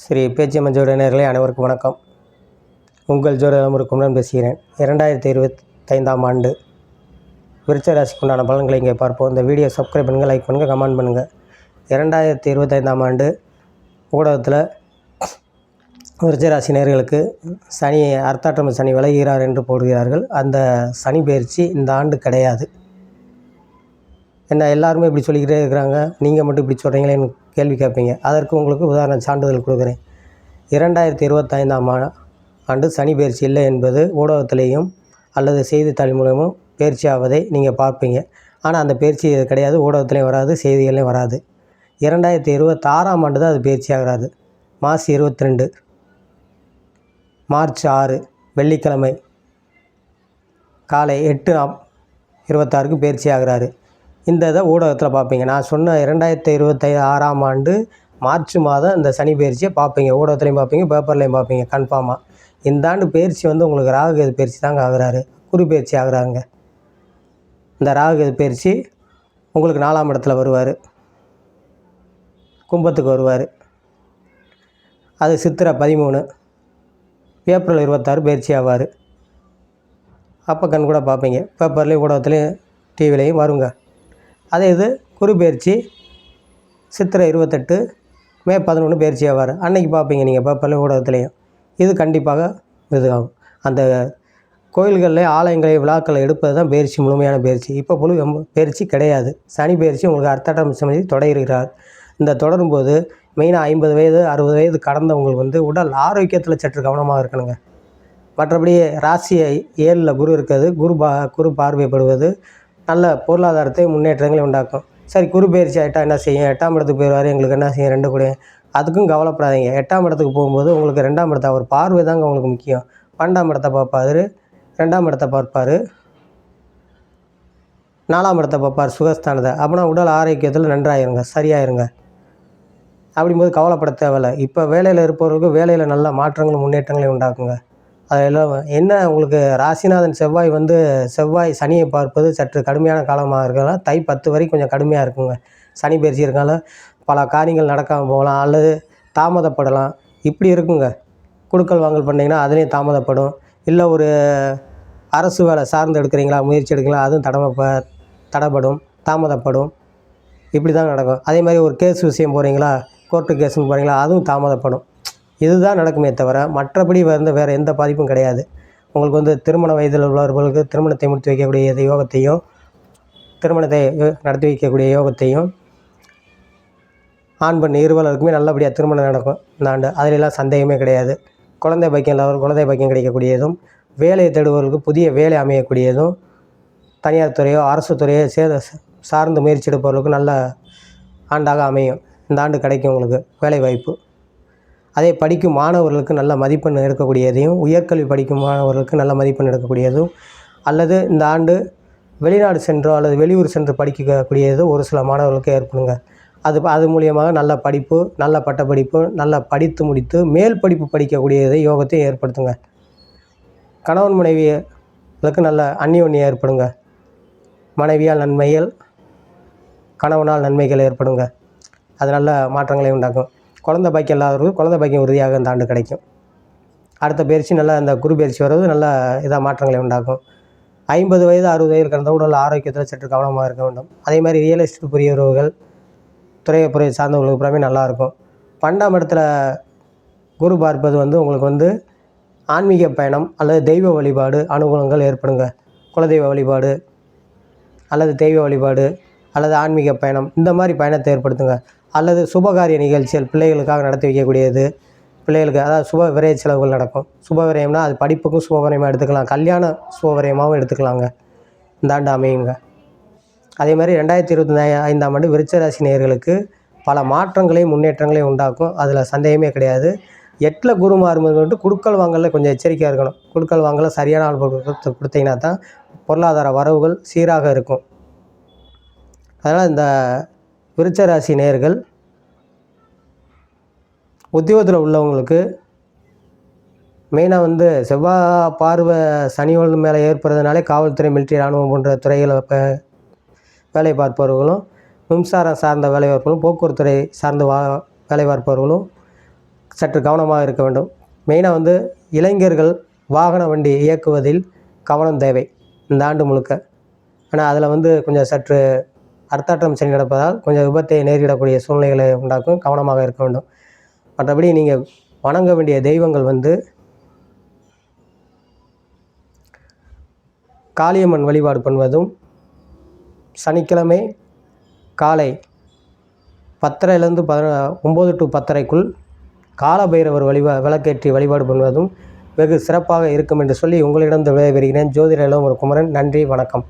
ஸ்ரீ பேச்சியம்மன் ஜோடனர்களே அனைவருக்கும் வணக்கம். உங்கள் ஜோதிடம் குமரன் பேசுகிறேன். இரண்டாயிரத்தி இருபத்தைந்தாம் ஆண்டு விருச்ச ராசிக்கு உண்டான பலன்களை இங்கே பார்ப்போம். இந்த வீடியோ சப்ஸ்கிரைப் பண்ணுங்கள் லைக் பண்ணுங்கள் கமெண்ட் பண்ணுங்கள் இரண்டாயிரத்தி இருபத்தைந்தாம் ஆண்டு ஊடகத்தில் விருச்ச ராசி நேர்களுக்கு சனி அர்த்தாட்டம் சனி விலகிறார் என்று போடுகிறார்கள். அந்த சனி பயிற்சி இந்த ஆண்டு கிடையாது. என்ன எல்லாருமே இப்படி சொல்லிக்கிட்டே இருக்கிறாங்க. நீங்கள் மட்டும் இப்படி சொல்கிறீங்களேன்னு கேள்வி கேட்பீங்க. அதற்கு உங்களுக்கு உதாரண சான்றிதழ் கொடுக்குறேன். இரண்டாயிரத்தி இருபத்தைந்தாம் ஆண்டு சனி பயிற்சி இல்லை என்பது ஊடகத்திலேயும் அல்லது செய்தித்தாள் மூலமும் பயிற்சி ஆவதை நீங்கள் பார்ப்பீங்க. ஆனால் அந்த பயிற்சி கிடையாது. ஊடகத்துலேயும் வராது செய்திகள்லையும் வராது. இரண்டாயிரத்தி இருபத்தாறாம் ஆண்டு தான் அது பயிற்சி ஆகிறாது மார்ச் இருபத்தி ரெண்டு மார்ச் ஆறு வெள்ளிக்கிழமை காலை எட்டு ஆம் இருபத்தாறுக்கு பயிற்சி ஆகிறாரு இந்த இதை ஊடகத்தில் பார்ப்பீங்க. நான் சொன்ன இரண்டாயிரத்தி இருபத்தி ஆறாம் ஆண்டு மார்ச் மாதம் இந்த சனி பயிற்சியை பார்ப்பீங்க. ஊடகத்துலையும் பார்ப்பீங்க பேப்பர்லையும் பார்ப்பீங்க கன்ஃபார்மாக இந்த ஆண்டு பயிற்சி வந்து உங்களுக்கு ராகுகேது பயிற்சி தாங்க ஆகுறாரு. குரு பயிற்சி ஆகுறாங்க இந்த ராகுகேது பயிற்சி உங்களுக்கு நாலாம் இடத்துல வருவார். கும்பத்துக்கு வருவார். அது சித்திரை பதிமூணு ஏப்ரல் இருபத்தாறு பயிற்சி ஆவார். அப்போ கண் கூட பார்ப்பீங்க. பேப்பர்லேயும் ஊடகத்துலேயும் டிவிலையும் வருங்க. அதே இது குரு பயிற்சி சித்திரை இருபத்தெட்டு மே பதினொன்று பயிற்சி ஆவார். அன்னைக்கு பார்ப்பீங்க நீங்கள் இப்போ பள்ளிக்கூடத்துலேயும். இது கண்டிப்பாக இதுவாகும். அந்த கோயில்களில் ஆலயங்களை விழாக்களை எடுப்பது தான் பயிற்சி முழுமையான பயிற்சி. இப்போ ரொம்ப பயிற்சி கிடையாது. சனி பயிற்சி உங்களுக்கு அர்த்தாட்டம் சமதி தொடர்கிறார். இந்த தொடரும்போது மெயினாக ஐம்பது வயது அறுபது வயது கடந்தவங்களுக்கு வந்து உடல் ஆரோக்கியத்தில் சற்று கவனமாக இருக்கணுங்க. மற்றபடி ராசி ஏழில் குரு இருக்கிறது. குரு பா குரு பார்வைப்படுவது நல்ல பொருளாதாரத்தை முன்னேற்றங்களை உண்டாக்கும். சரி குரு பயிற்சி ஆகிட்டா என்ன செய்யும்? எட்டாம் இடத்துக்கு போயிடுவார் எங்களுக்கு என்ன செய்யும்? ரெண்டு கூட அதுக்கும் கவலைப்படாதீங்க. எட்டாம் இடத்துக்கு போகும்போது உங்களுக்கு ரெண்டாம் இடத்த அவர் பார்வை தாங்க உங்களுக்கு முக்கியம். பன்னெண்டாம் இடத்த பார்ப்பாரு ரெண்டாம் இடத்த பார்ப்பார் நாலாம் இடத்த பார்ப்பார் சுகஸ்தானத்தை. அப்படின்னா உடல் ஆரோக்கியத்தில் நன்றாயிருங்க சரியாயிருங்க. அப்படிங்கும்போது கவலைப்பட தேவையில்ல. இப்போ வேலையில் இருப்பவர்களுக்கு வேலையில் நல்ல மாற்றங்களும் முன்னேற்றங்களையும் உண்டாக்குங்க. அதெல்லாம் என்ன உங்களுக்கு ராசிநாதன் செவ்வாய் வந்து செவ்வாய் சனியை பார்ப்பது சற்று கடுமையான காலமாக இருக்கலாம் தை பத்து வரைக்கும் கொஞ்சம் கடுமையாக இருக்குங்க. சனி பயிற்சி இருக்கனால பல காரியங்கள் நடக்காமல் போகலாம் அல்லது தாமதப்படலாம். இப்படி இருக்குங்க. குடுக்கல் வாங்கல் பண்ணிங்கன்னா அதுலேயும் தாமதப்படும். இல்லை ஒரு அரசு வேலை சார்ந்து எடுக்கிறீங்களா முயற்சி எடுக்கிறீங்களா அதுவும் தடம தடப்படும் தாமதப்படும். இப்படி தான் நடக்கும். அதே மாதிரி ஒரு கேஸ் விஷயம் போகிறீங்களா கோர்ட்டு கேஸுன்னு போகிறீங்களா அதுவும் தாமதப்படும். இதுதான் நடக்குமே தவிர மற்றபடி வந்து வேறு எந்த பாதிப்பும் கிடையாது. உங்களுக்கு வந்து திருமண வயதில் உள்ளவர்களுக்கு திருமணத்தை முடித்து வைக்கக்கூடிய யோகத்தையும் திருமணத்தை நடத்தி வைக்கக்கூடிய யோகத்தையும் ஆண் பெண் இருவலருக்குமே நல்லபடியாக திருமணம் நடக்கும். இந்த ஆண்டு அதிலெல்லாம் சந்தேகமே கிடையாது. குழந்தை பாக்கியம் இல்லாதவர் குழந்தை பாக்கியம் கிடைக்கக்கூடியதும் வேலையை தேடுபவர்களுக்கு புதிய வேலை அமையக்கூடியதும் தனியார் துறையோ அரசு துறையோ சே சார்ந்து முயற்சி எடுப்பவர்களுக்கு நல்ல ஆண்டாக அமையும். இந்த ஆண்டு கிடைக்கும் உங்களுக்கு வேலை வாய்ப்பு அதே படிக்கும் மாணவர்களுக்கு நல்ல மதிப்பெண் எடுக்கக்கூடியதையும் உயர்கல்வி படிக்கும் மாணவர்களுக்கு நல்ல மதிப்பெண் எடுக்கக்கூடியதும் அல்லது இந்த ஆண்டு வெளிநாடு சென்றோ அல்லது வெளியூர் சென்று படிக்கக்கூடியது ஒரு சில மாணவர்களுக்கு ஏற்படுங்க. அது அது மூலியமாக நல்ல படிப்பு நல்ல பட்டப்படிப்பு நல்ல படித்து முடித்து மேல் படிப்பு படிக்கக்கூடியதை யோகத்தை ஏற்படுத்துங்க. கணவன் மனைவிகளுக்கு நல்ல அந்யோன்யம் ஏற்படுங்க. மனைவியால் நன்மைகள் கணவனால் நன்மைகள் ஏற்படுங்க. அது நல்ல மாற்றங்களை உண்டாக்கும். குழந்தை பாக்கியம் இல்லாதவர்களுக்கு குழந்தை பாக்கியம் உறுதியாக இந்த ஆண்டு கிடைக்கும். அடுத்த பயிற்சி நல்லா அந்த குரு பயிற்சி வர்றது நல்ல இதாக மாற்றங்களை உண்டாக்கும். ஐம்பது வயது அறுபது வயது கடந்த உடல் ஆரோக்கியத்தில் சற்று கவனமாக இருக்க வேண்டும். அதே மாதிரி ரியல் எஸ்டேட் புரியவர்கள் துறையை சார்ந்தவர்களுக்கு புறமே நல்லாயிருக்கும் பன்னெண்டாம் இடத்துல குரு பார்ப்பது வந்து உங்களுக்கு வந்து ஆன்மீக பயணம் அல்லது தெய்வ வழிபாடு அனுகூலங்கள் ஏற்படுங்க. குலதெய்வ வழிபாடு அல்லது தெய்வ வழிபாடு அல்லது ஆன்மீக பயணம் இந்த மாதிரி பயணத்தை ஏற்படுத்துங்க. அல்லது சுபகாரிய நிகழ்ச்சிகள் பிள்ளைகளுக்காக நடத்தி வைக்கக்கூடியது. பிள்ளைகளுக்கு அதாவது சுப விரய செலவுகள் நடக்கும். சுப விரயம்னா அது படிப்புக்கும் சுப விரயமாக எடுத்துக்கலாம். கல்யாண சுப விரயமாகவும் எடுத்துக்கலாங்க. இந்த ஆண்டு அமையுங்க. அதே மாதிரி ரெண்டாயிரத்தி இருபத்தி ஐந்தாம் ஆண்டு விருச்ச ராசி நேயர்களுக்கு பல மாற்றங்களையும் முன்னேற்றங்களையும் உண்டாக்கும். அதில் சந்தேகமே கிடையாது. எட்டில் குரு மாறும்போது மட்டும் குடுக்கல் வாங்கலில் கொஞ்சம் எச்சரிக்கையாக இருக்கணும். குடுக்கல் வாங்கல சரியான ஆள் கொடுத்து கொடுத்தீங்கன்னா தான் பொருளாதார வரவுகள் சீராக இருக்கும். அதனால் இந்த விருச்ச ராசி உத்தியோகத்தில் உள்ளவங்களுக்கு மெயினாக வந்து செவ்வாய் பார்வை சனியோடு மேலே ஏற்படுறதுனாலே காவல்துறை மிலிட்ரி ராணுவம் போன்ற துறைகளை இப்போ வேலை பார்ப்பவர்களும் மின்சாரம் சார்ந்த வேலை பார்ப்பவர்களும் போக்குவரத்துறை சார்ந்த வா வேலை பார்ப்பவர்களும் சற்று கவனமாக இருக்க வேண்டும். மெயினாக வந்து இளைஞர்கள் வாகன வண்டி இயக்குவதில் கவனம் தேவை இந்த ஆண்டு முழுக்க. ஆனால் அதில் வந்து கொஞ்சம் சற்று அர்த்தாட்டம் சனி நடப்பதால் கொஞ்சம் விபத்தை நேரிடக்கூடிய சூழ்நிலைகளை உண்டாக்கும் கவனமாக இருக்க வேண்டும். மற்றபடி நீங்கள் வணங்க வேண்டிய தெய்வங்கள் வந்து காளியம்மன் வழிபாடு பண்ணுவதும் சனிக்கிழமை காலை பத்தரைலேருந்து பத ஒம்பது டு பத்தரைக்குள் காலபைரவர் வழிபா விளக்கேற்றி வழிபாடு பண்ணுவதும் வெகு சிறப்பாக இருக்கும் என்று சொல்லி உங்களிடம் விடைபெறுகிறேன். ஜோதிட இளம் ஒரு குமரன். நன்றி வணக்கம்.